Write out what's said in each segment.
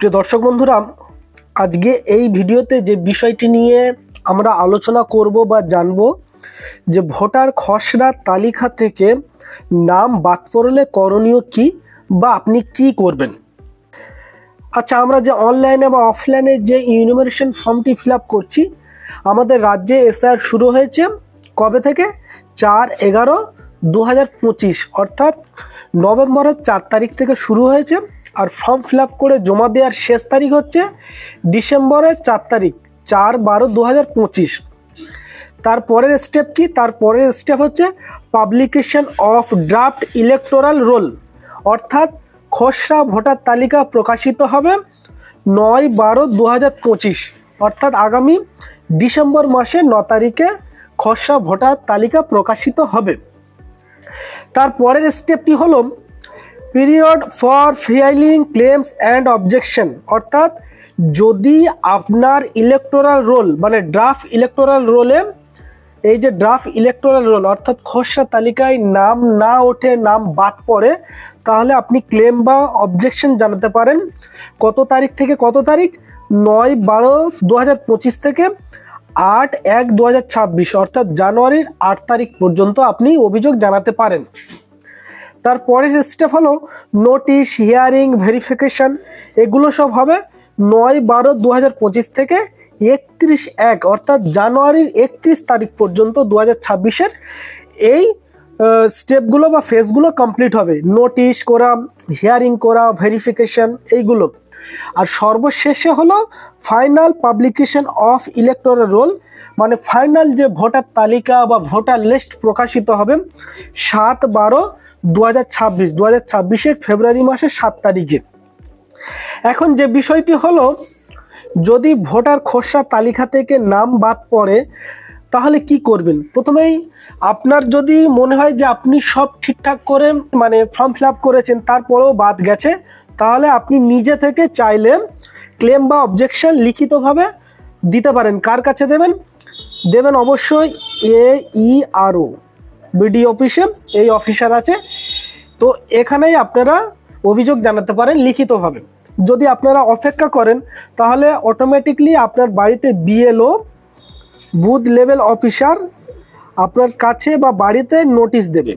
প্রিয় দর্শক বন্ধুরা, আজকে এই ভিডিওতে যে বিষয়টি নিয়ে আমরা আলোচনা করব বা জানব যে ভোটার খসড়া তালিকা থেকে নাম বাদ পড়লে করণীয় কি বা আপনি কি করবেন? আচ্ছা আমরা যে অনলাইনে বা অফলাইনে যে ইউনিমারেশন ফর্মটি ফিল করছি, আমাদের রাজ্যে এসআর শুরু হয়েছে কবে থেকে? চার এগারো দু অর্থাৎ নভেম্বরের চার তারিখ থেকে শুরু হয়েছে। আর ফর্ম ফিল করে জমা দেওয়ার শেষ তারিখ হচ্ছে ডিসেম্বরের চার তারিখ, চার বারো দু হাজার পঁচিশ তারপরের স্টেপ কি? তারপরের স্টেপ হচ্ছে publication of draft electoral roll অর্থাৎ খসড়া ভোটার তালিকা প্রকাশিত হবে নয় বারো দু অর্থাৎ আগামী ডিসেম্বর মাসের ন তারিখে খসড়া ভোটার তালিকা প্রকাশিত হবে। তারপরের স্টেপটি হলো period for filing claims and objection অর্থাৎ যদি আপনার ইলেকটোরাল রোল মানে ড্রাফট ইলেকটোরাল রোলে এই যে ড্রাফট ইলেকটোরাল রোল অর্থাৎ খসড়া তালিকায় নাম না ওঠে, নাম বাদ পড়ে, তাহলে আপনি ক্লেম বা অবজেকশন জানাতে পারেন। কত তারিখ থেকে কত তারিখ? নয় বারো দু থেকে আট এক দু অর্থাৎ জানুয়ারির আট তারিখ পর্যন্ত আপনি অভিযোগ জানাতে পারেন। তারপরে স্টেপ হলো নোটিশ হিয়ারিং ভেরিফিকেশান এগুলো সব হবে নয় বারো দু থেকে একত্রিশ এক, অর্থাৎ জানুয়ারির একত্রিশ তারিখ পর্যন্ত দু হাজার ছাব্বিশের এই স্টেপগুলো বা ফেজগুলো কমপ্লিট হবে। নোটিশ করা হিয়ারিং করা ভেরিফিকেশান এইগুলো। আর সর্বশেষে হলো final publication of electoral roll মানে ফাইনাল যে ভোটার তালিকা বা ভোটার লিস্ট প্রকাশিত হবে সাত বারো দু হাজার ছাব্বিশ, দু হাজার ছাব্বিশের ফেব্রুয়ারি মাসের সাত তারিখে। এখন যে বিষয়টি হলো, যদি ভোটার খসড়া তালিকা থেকে নাম বাদ পড়ে, তাহলে কি করবেন? প্রথমেই আপনার যদি মনে হয় যে আপনি সব ঠিকঠাক করে মানে ফর্ম ফিল করেছেন, তারপরেও বাদ গেছে, তাহলে আপনি নিজে থেকে চাইলে ক্লেম বা অবজেকশন লিখিতভাবে দিতে পারেন। কার কাছে দেবেন? দেবেন অবশ্যই এ ই আর ও বিডি অফিসে এই অফিসার আছে। তো এখানেই আপনারা অভিযোগ জানাতে পারেন লিখিতভাবে। যদি আপনারা অপেক্ষা করেন, তাহলে অটোমেটিকলি আপনার বাড়িতে বিএলও, বুথ লেভেল অফিসার আপনার কাছে বা বাড়িতে নোটিশ দেবে।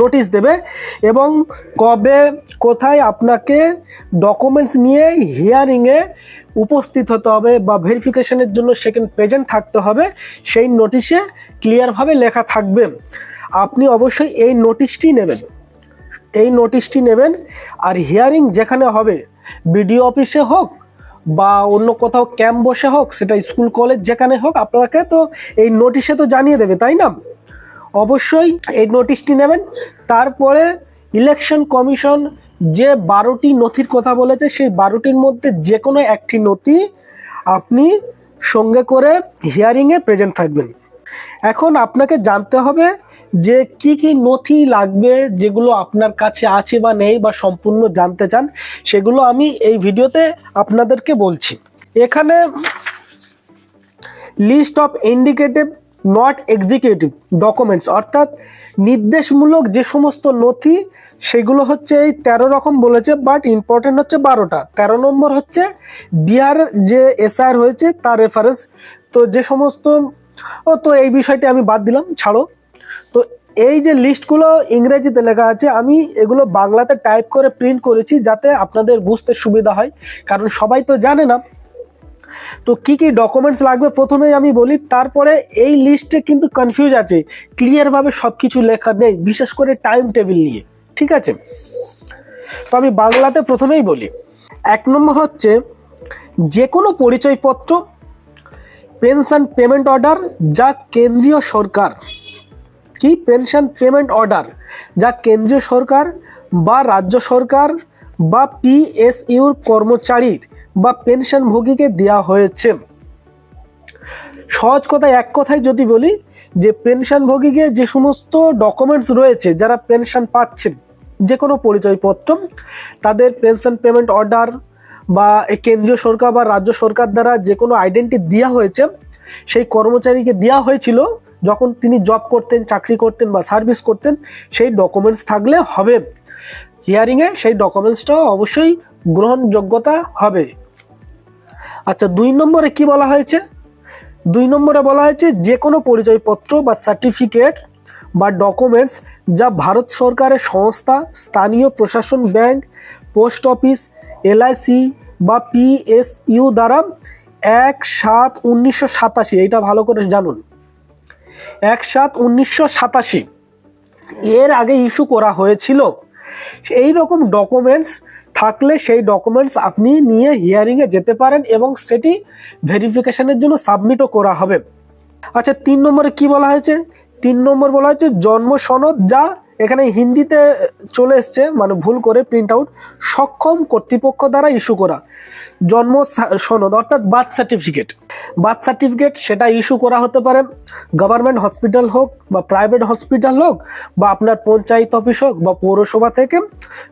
নোটিশ দেবে এবং কবে, কোথায় আপনাকে ডকুমেন্টস নিয়ে হিয়ারিংয়ে উপস্থিত হতে হবে বা ভেরিফিকেশনের জন্য সেখানে প্রেজেন্ট থাকতে হবে, সেই নোটিশে ক্লিয়ারভাবে লেখা থাকবে। আপনি অবশ্যই এই নোটিশটি নেবেন। এই নোটিশটি নেবেন, আর হিয়ারিং যেখানে হবে বিডিও অফিসে হোক বা অন্য কোথাও ক্যাম্প বসে হোক, সেটা স্কুল কলেজ যেখানে হোক, আপনাকে তো এই নোটিশে তো জানিয়ে দেবে, তাই না? অবশ্যই এই নোটিশটি নেবেন। তারপরে ইলেকশন কমিশন যে বারোটি নথির কথা বলেছে, সেই বারোটির মধ্যে যে কোনো একটি নথি আপনি সঙ্গে করে হিয়ারিংয়ে প্রেজেন্ট থাকবেন। এখন আপনাকে জানতে হবে যে কি কি নথি লাগবে, যেগুলো আপনার কাছে আছে বা নেই বা সম্পূর্ণ জানতে চান, সেগুলো আমি এই ভিডিওতে আপনাদেরকে বলছি। এখানে list of indicative not executive documents অর্থাৎ নির্দেশমূলক যে সমস্ত নথি, সেগুলো হচ্ছে এই তেরো রকম বলেছে বাট ইম্পর্টেন্ট হচ্ছে বারোটা। তেরো নম্বর হচ্ছে বিহার যে এসআর হয়েছে, তার রেফারেন্স তো যে সমস্ত, ও তো এই বিষয়টি আমি বাদ দিলাম, ছাড়ো। তো এই যে লিস্টগুলো ইংরেজিতে লেখা আছে, আমি এগুলো বাংলাতে টাইপ করে প্রিন্ট করেছি, যাতে আপনাদের বুঝতে সুবিধা হয়। কারণ সবাই তো জানে না তো কি কি ডকুমেন্টস লাগবে? প্রথমেই আমি বলি, তারপরে এই লিস্টে কিন্তু কনফিউজ আছে। ক্লিয়ারভাবে সব কিছু লেখা নেই, বিশেষ করে টাইম টেবিল নিয়ে, ঠিক আছে? তো আমি বাংলাতে প্রথমেই বলি, এক নম্বর হচ্ছে যে কোনো পরিচয়পত্র পেনশন পেমেন্ট অর্ডার যা কেন্দ্রীয় সরকার, কি? পেনশন পেমেন্ট অর্ডার যা কেন্দ্রীয় সরকার বা রাজ্য সরকার বা পিএসইউর কর্মচারীর বা পেনশনভোগীকে দেওয়া হয়েছে। সহজ কথায় এক কথায় যদি বলি, যে পেনশনভোগীকে যে সমস্ত ডকুমেন্টস রয়েছে, যারা পেনশন পাচ্ছেন, যে কোনো পরিচয়পত্র, তাদের পেনশন পেমেন্ট অর্ডার বা কেন্দ্রীয় সরকার বা রাজ্য সরকার দ্বারা যে কোনো আইডেন্টি দেওয়া হয়েছে, সেই কর্মচারীকে দেওয়া হয়েছিল যখন তিনি জব করতেন, চাকরি করতেন বা সার্ভিস করতেন, সেই ডকুমেন্টস থাকলে হবে। হিয়ারিংয়ে সেই ডকুমেন্টসটাও অবশ্যই গ্রহণযোগ্যতা হবে। আচ্ছা দুই নম্বরে কি বলা হয়েছে? দুই নম্বরে বলা হয়েছে, যে কোনো পরিচয়পত্র বা সার্টিফিকেট বা ডকুমেন্টস যা ভারত সরকারের সংস্থা, স্থানীয় প্রশাসন ব্যাংক, পোস্ট অফিস এলআইসি বা পিএসইউ দ্বারা এক সাত উনিশশো সাতাশি, এইটা ভালো করে জানুন। এক সাত উনিশশো সাতাশি, এর আগে ইস্যু করা হয়েছিল। এই রকম ডকুমেন্টস থাকলে সেই ডকুমেন্টস আপনি নিয়ে হিয়ারিংয়ে যেতে পারেন এবং সেটি ভেরিফিকেশনের জন্য সাবমিটও করা হবে। আচ্ছা তিন নম্বরে কি বলা হয়েছে? তিন নম্বর বলা হয়েছে, জন্ম সনদ যা এখানে হিন্দিতে চলে এসছে মানে ভুল করে প্রিন্ট আউট সক্ষম কর্তৃপক্ষ দ্বারা ইস্যু করা। জন্ম সনদ, অর্থাৎ বার্থ সার্টিফিকেট বার্থ সার্টিফিকেট সেটা ইস্যু করা হতে পারে গভর্নমেন্ট হসপিটাল হোক বা প্রাইভেট হসপিটাল হোক, বা আপনার পঞ্চায়েত অফিস হোক বা পৌরসভা থেকে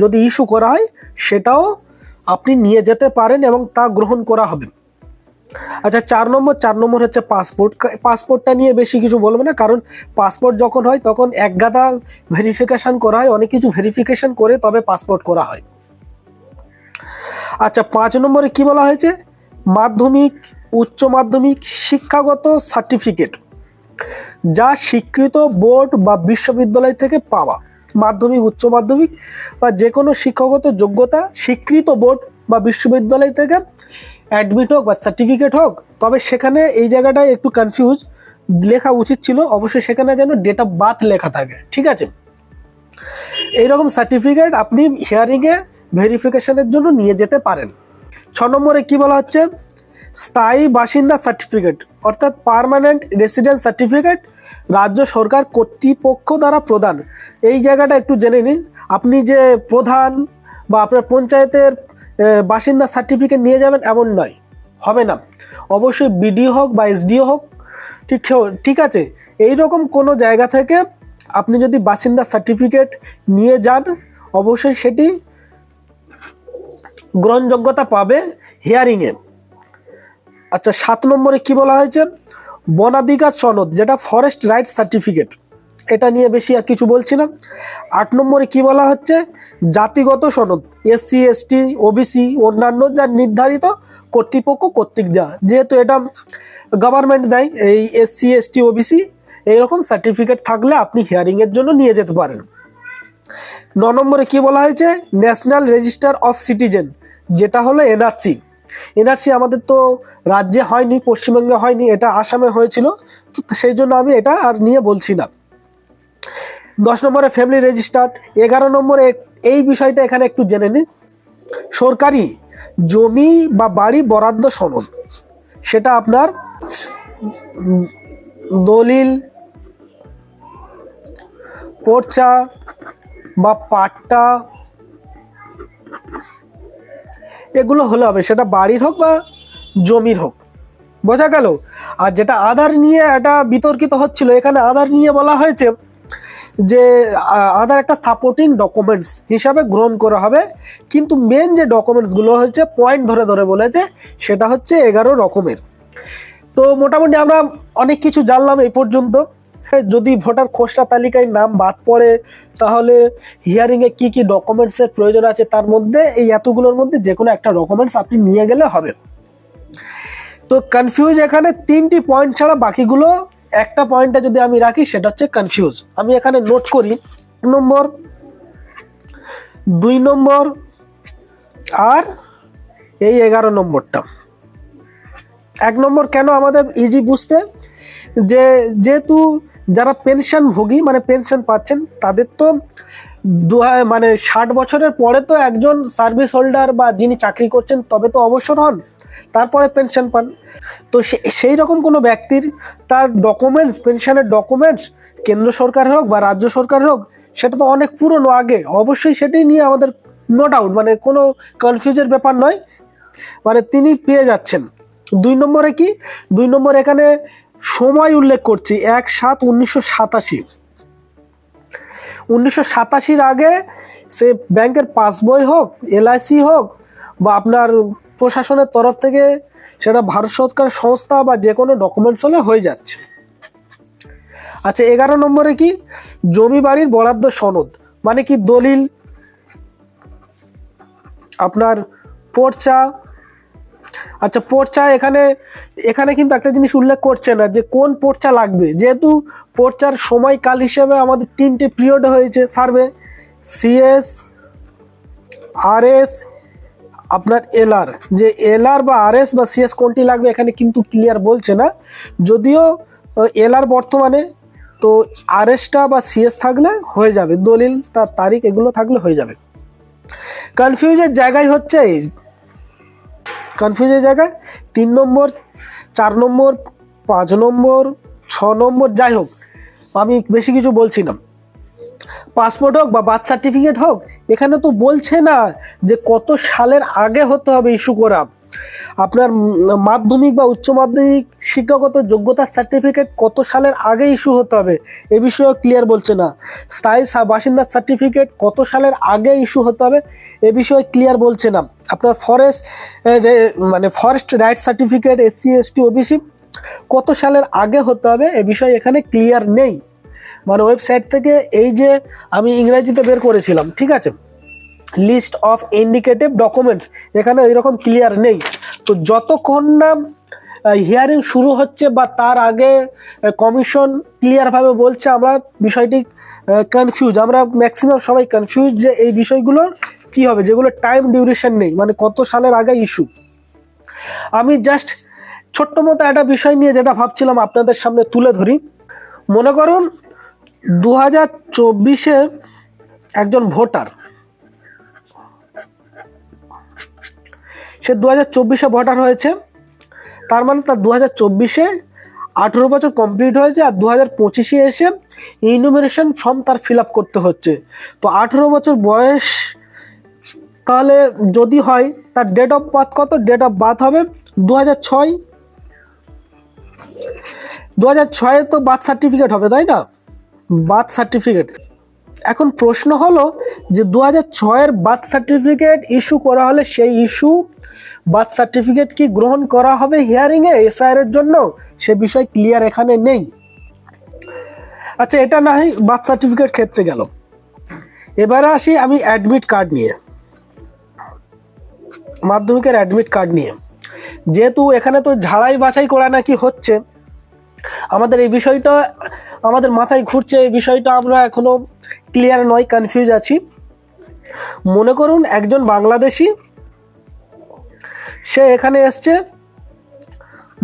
যদি ইস্যু করা হয়, সেটাও আপনি নিয়ে যেতে পারেন এবং তা গ্রহণ করা হবে। আচ্ছা চার নম্বর চার নম্বর হচ্ছে পাসপোর্ট পাসপোর্টটা নিয়ে বেশি কিছু বলব না, কারণ পাসপোর্ট যখন হয়, তখন এক গাদা ভেরিফিকেশন করা হয়, অনেক কিছু ভেরিফিকেশন করে তবে পাসপোর্ট করা হয়। আচ্ছা পাঁচ নম্বরে কি বলা হয়েছে? মাধ্যমিক, উচ্চ মাধ্যমিক শিক্ষাগত সার্টিফিকেট যা স্বীকৃত বোর্ড বা বিশ্ববিদ্যালয় থেকে পাওয়া। মাধ্যমিক, উচ্চ মাধ্যমিক বা যে কোনো শিক্ষাগত যোগ্যতা স্বীকৃত বোর্ড বা বিশ্ববিদ্যালয় থেকে অ্যাডমিট হোক বা সার্টিফিকেট হোক, তবে সেখানে এই জায়গাটায় একটু কনফিউজ লেখা উচিত ছিল, অবশ্যই সেখানে যেন ডেট অফ বার্থ লেখা থাকে, ঠিক আছে? এইরকম সার্টিফিকেট আপনি হিয়ারিংয়ে ভেরিফিকেশনের জন্য নিয়ে যেতে পারেন। ছ নম্বরে কী বলা হচ্ছে? স্থায়ী বাসিন্দা সার্টিফিকেট অর্থাৎ পার্মানেন্ট রেসিডেন্ট সার্টিফিকেট রাজ্য সরকার কর্তৃপক্ষ দ্বারা প্রদান। এই জায়গাটা একটু জেনে নিন। আপনি যে প্রধান বা আপনার পঞ্চায়েতের বাসিন্দা সার্টিফিকেট নিয়ে যাবেন এমন নয়। হবে না। অবশ্যই বিডিও হোক বা এসডিও হোক, ঠিক ঠিক আছে। এই রকম কোনো জায়গা থেকে আপনি যদি বাসিন্দা সার্টিফিকেট নিয়ে যান, অবশ্যই সেটি গ্রহণযোগ্যতা পাবে হিয়ারিংয়ে আচ্ছা সাত নম্বরে কি বলা হয়েছে? বনাধিকার সনদ, যেটা ফরেস্ট রাইট সার্টিফিকেট এটা নিয়ে বেশি আর কিছু বলছি না। আট নম্বরে কি বলা হচ্ছে? জাতিগত সনদ, এসসি, এসটি, ওবিসি, অন্যান্য যা নির্ধারিত কর্তৃপক্ষ কর্তৃক দেওয়া যেহেতু এটা গভর্নমেন্ট দেয়, এই এসসি, এসটি, ওবিসি, এইরকম সার্টিফিকেট থাকলে আপনি হিয়ারিংয়ের জন্য নিয়ে যেতে পারেন। ন নম্বরে কি বলা হয়েছে? ন্যাশনাল রেজিস্টার অফ সিটিজেন যেটা হলো এনআরসি এনআরসি আমাদের তো রাজ্যে হয়নি, পশ্চিমবঙ্গে হয়নি, এটা আসামে হয়েছিল, তো সেই জন্য আমি এটা আর নিয়ে বলছি না। দশ নম্বরে ফ্যামিলি রেজিস্টার্ড এগারো নম্বরে এই বিষয়টা এখানে একটু জেনে নিন। সরকারি জমি বা বাড়ি বরাদ্দ সনদ, সেটা আপনার দলিল, পর্চা বা পাট্টা, এগুলো হলে হবে, সেটা বাড়ির হোক বা জমির হোক। বোঝা গেল? আর যেটা আধার নিয়ে এটা বিতর্কিত হচ্ছিল, এখানে আধার নিয়ে বলা হয়েছে যে আ- আধার একটা সাপোর্টিং ডকুমেন্টস হিসাবে গ্রহণ করা হবে। কিন্তু মেন যে ডকুমেন্টসগুলো হচ্ছে পয়েন্ট ধরে ধরে বলেছে সেটা হচ্ছে এগারো রকমের। তো মোটামুটি আমরা অনেক কিছু জানলাম এই পর্যন্ত। হ্যাঁ, যদি ভোটার খসড়া তালিকায় নাম বাদ পড়ে তাহলে হিয়ারিংয়ে কি কি ডকুমেন্টসের প্রয়োজন আছে তার মধ্যে এই এতগুলোর মধ্যে যে কোনো একটা ডকুমেন্টস আপনি নিয়ে গেলে হবে। তো কনফিউজ এখানে তিনটি পয়েন্ট ছাড়া বাকিগুলো একটা পয়েন্টে যদি আমি রাখি, সেটা হচ্ছে কনফিউজ আমি এখানে নোট করি নম্বর, দুই নম্বর, আর এই এগারো নম্বরটা। এক নম্বর, কেন আমাদের ইজি বুঝতে? যে, যেহেতু যারা পেনশন ভোগী মানে পেনশন পাচ্ছেন, তাদের তো দু মানে ষাট বছরের পরে তো একজন সার্ভিস হোল্ডার বা যিনি চাকরি করছেন, তবে তো অবসর হন, তারপরে পেনশন পান। তো সেই রকম কোনো ব্যক্তির তার ডকুমেন্টস পেনশনের ডকুমেন্টস কেন্দ্র সরকার হোক বা রাজ্য সরকার হোক, সেটা তো অনেক পুরনো আগে। অবশ্যই সেটি নিয়ে আমাদের নো ডাউট মানে কোনো কনফিউজের ব্যাপার নয়। মানে তিনি পেয়ে যাচ্ছেন। দুই নম্বরে কি? দুই নম্বর এখানে সময় উল্লেখ করছি, এক সাত উনিশশো সাতাশি। উনিশশো সাতাশির আগে সে ব্যাংকের পাসবই হোক, এলআইসি হোক বা আপনার প্রশাসনের তরফ থেকে সেটা ভারত সরকার সংস্থা বা যে কোনো ডকুমেন্টস হলে হয়ে যাচ্ছে। আচ্ছা এগারো নম্বরে কি? জমি বাড়ির বরাদ্দ সনদ। মানে কি দলিল? আপনার পর্চা। আচ্ছা পর্চা এখানে এখানে কিন্তু একটা জিনিস উল্লেখ করছে না যে কোন পর্চা লাগবে। যেহেতু পর্চার সময়কাল হিসেবে আমাদের তিনটে পিরিয়ড হয়েছে সার্ভে সিএস আরএস আপনার এলআর, যে এলআর বা আরএস বা সিএস কোনটি লাগবে এখানে কিন্তু ক্লিয়ার বলছে না। যদিও এলআর বর্তমানে, তো আরএসটা বা সিএস থাকলে হয়ে যাবে, দলিল তার তারিখ এগুলো থাকলে হয়ে যাবে। কনফিউজের জায়গায় হচ্ছে কনফিউজের জায়গায় তিন নম্বর, চার নম্বর, পাঁচ নম্বর, ছ নম্বর, যাই হোক, আমি বেশি কিছু বলছি না। পাসপোর্ট হোক বা বার্থ সার্টিফিকেট হোক, এখানে তো বলছে না যে কত সালের আগে হতে হবে ইস্যু করা। আপনার মাধ্যমিক বা উচ্চ মাধ্যমিক শিক্ষাগত যোগ্যতার সার্টিফিকেট কত সালের আগে ইস্যু হতে হবে, এ বিষয়েও ক্লিয়ার বলছে না। স্থায়ী বাসিন্দার সার্টিফিকেট কত সালের আগে ইস্যু হতে হবে, এ বিষয়ে ক্লিয়ার বলছে না। আপনার ফরেস্ট মানে forest right certificate SC ST OBC কত সালের আগে হতে হবে, এ বিষয়ে এখানে ক্লিয়ার নেই। মানে ওয়েবসাইট থেকে এই যে আমি ইংরেজিতে বের করেছিলাম, ঠিক আছে? লিস্ট অফ ইন্ডিকেটিভ ডকুমেন্টস এখানে এরকম ক্লিয়ার নেই। তো যতক্ষণ না হিয়ারিং শুরু হচ্ছে বা তার আগে কমিশন ক্লিয়ারভাবে বলছে, আমরা বিষয়টি কনফিউজ আমরা ম্যাক্সিমাম সবাই কনফিউজ যে এই বিষয়গুলো কি হবে, যেগুলো টাইম ডিউরেশন নেই মানে কত সালের আগে ইস্যু আমি জাস্ট ছোট্ট মতো একটা বিষয় নিয়ে যেটা ভাবছিলাম আপনাদের সামনে তুলে ধরি। মনে করুন দু হাজার চব্বিশে একজন ভোটার। সে দু হাজার চব্বিশে ভোটার হয়েছে। তার মানে তার দু হাজার চব্বিশে আঠেরো বছর কমপ্লিট হয়েছে আর দু হাজার পঁচিশে এসে ইনুমিনেশন ফর্ম তার ফিল আপ করতে হচ্ছে। তো আঠেরো বছর বয়স তাহলে যদি হয়, তার ডেট অফ বার্থ কত? ডেট অফ বার্থ হবে দু হাজার ছয়। দু হাজার ছয়ে তো বার্থ সার্টিফিকেট হবে, তাই না? Birth certificate. এখন প্রশ্ন হলো যে দু হাজার ছয়ের বার্থ সার্টিফিকেট ইস্যু করা হলে সেই ইস্যু বার্থ সার্টিফিকেট কি গ্রহণ করা হবে হিয়ারিংয়ে, এসআইআর এর জন্য? সে বিষয় ক্লিয়ার এখানে নেই। আচ্ছা এটা না হয় বার্থ সার্টিফিকেট ক্ষেত্রে গেল। এবারে আসি আমি অ্যাডমিট কার্ড নিয়ে। মাধ্যমিকের অ্যাডমিট কার্ড নিয়ে। যেহেতু এখানে তো ঝাড়াই বাছাই করা নাকি হচ্ছে, আমাদের এই বিষয়টা আমাদের মাথায় ঘুরছে এই বিষয়টা, আমরা এখনও ক্লিয়ার নয় কনফিউজ আছি। মনে করুন একজন বাংলাদেশি, সে এখানে এসছে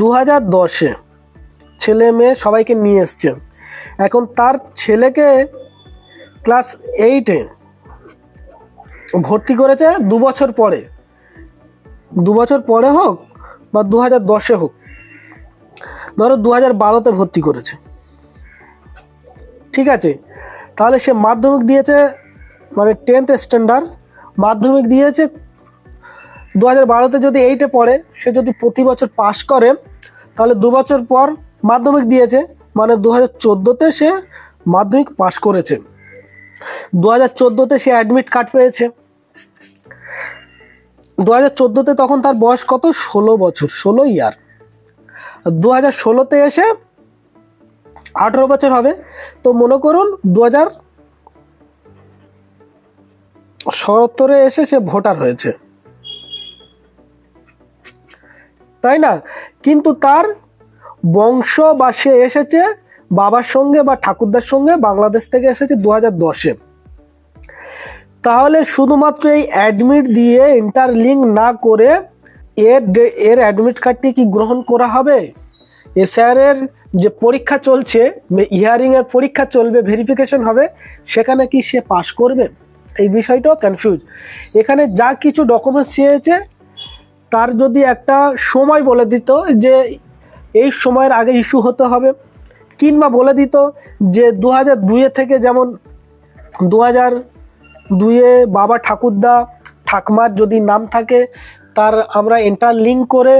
দু হাজার দশে। ছেলে মেয়ে সবাইকে নিয়ে এসছে। এখন তার ছেলেকে ক্লাস এইটে ভর্তি করেছে দু বছর পরে। দু বছর পরে হোক বা দু হাজার দশে হোক, ধরো দু হাজার বারোতে ভর্তি করেছে। ঠিক আছে? তাহলে সে মাধ্যমিক দিয়েছে মানে টেন্থ স্ট্যান্ডার্ড মাধ্যমিক দিয়েছে দু হাজার বারোতে যদি এইটে পড়ে, সে যদি প্রতি বছর পাশ করে, তাহলে দু বছর পর মাধ্যমিক দিয়েছে মানে দু হাজার চোদ্দোতে সে মাধ্যমিক পাশ করেছে। দু হাজার চোদ্দোতে সে অ্যাডমিট কার্ড পেয়েছে। দু হাজার চোদ্দোতে তখন তার বয়স কত? ষোলো বছর, ষোলো ইয়ার দু হাজার ষোলোতে এসে আঠেরো বছর হবে। তো মনে করুন দু হাজার সত্তরে এসে সে ভোটার হয়েছে। তাই না? কিন্তু তার বংশ বা সে এসেছে বাবার সঙ্গে বা ঠাকুরদার সঙ্গে বাংলাদেশ থেকে এসেছে দু হাজার দশে। তাহলে শুধুমাত্র এই অ্যাডমিট দিয়ে ইন্টারলিঙ্ক না করে এর এর অ্যাডমিট কার্ডটি কি গ্রহণ করা হবে? এসআর এর যে পরীক্ষা চলছে হিয়ারিং এর পরীক্ষা চলবে ভেরিফিকেশন হবে, সেখানে কি সে পাশ করবে? এই বিষয়টাও কনফিউজ এখানে যা কিছু ডকুমেন্টস চেয়েছে, তার যদি একটা সময় বলে দিত যে এই সময়ের আগে ইস্যু হতে হবে, কিংবা বলে দিত যে দু হাজার দুইয়ে থেকে যেমন দু হাজার দুইয়ে বাবা ঠাকুরদা, ঠাকমার যদি নাম থাকে, তার আমরা এন্টার লিঙ্ক করে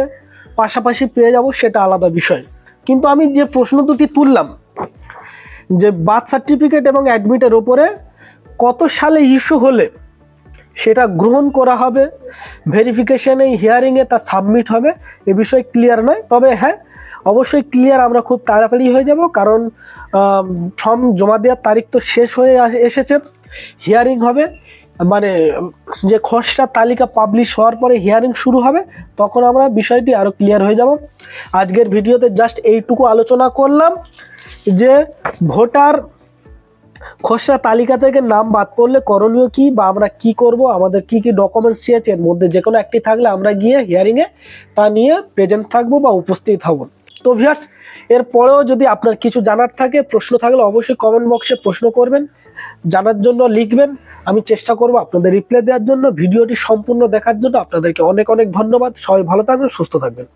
পাশাপাশি পেয়ে যাব, সেটা আলাদা বিষয়। কিন্তু আমি যে প্রশ্ন দুটি তুললাম, যে বার্থ সার্টিফিকেট এবং অ্যাডমিটের ওপরে কত সালে ইস্যু হলে সেটা গ্রহণ করা হবে ভেরিফিকেশনে হিয়ারিংয়ে তা সাবমিট হবে, এ বিষয়ে ক্লিয়ার নয়। তবে হ্যাঁ অবশ্যই ক্লিয়ার আমরা খুব তাড়াতাড়ি হয়ে যাব, কারণ ফর্ম জমা দেওয়ার তারিখ তো শেষ হয়ে এসেছে হিয়ারিং হবে। মানে যে খসড়া তালিকা পাবলিশ হওয়ার পরে হিয়ারিং শুরু হবে, তখন আমরা বিষয়টি আরও ক্লিয়ার হয়ে যাব। আজকের ভিডিওতে জাস্ট এইটুকু আলোচনা করলাম যে ভোটার খসড়া তালিকা থেকে নাম বাদ পড়লে করণীয় কি বা আমরা কি করব, আমাদের কি কি ডকুমেন্টস চেয়েছে, এর মধ্যে যে কোনো একটি থাকলে আমরা গিয়ে হিয়ারিংয়ে তা নিয়ে প্রেজেন্ট থাকব বা উপস্থিত হব। তো ভিয়ার্স এরপরেও যদি আপনার কিছু জানার থাকে, প্রশ্ন থাকলে অবশ্যই কমেন্ট বক্সে প্রশ্ন করবেন। জানার জন্য লিখবেন। আমি চেষ্টা করব আপনাদের রিপ্লাই দেওয়ার জন্য। ভিডিওটি সম্পূর্ণ দেখার জন্য আপনাদেরকে অনেক অনেক ধন্যবাদ। সবাই ভালো থাকবেন, সুস্থ থাকবেন।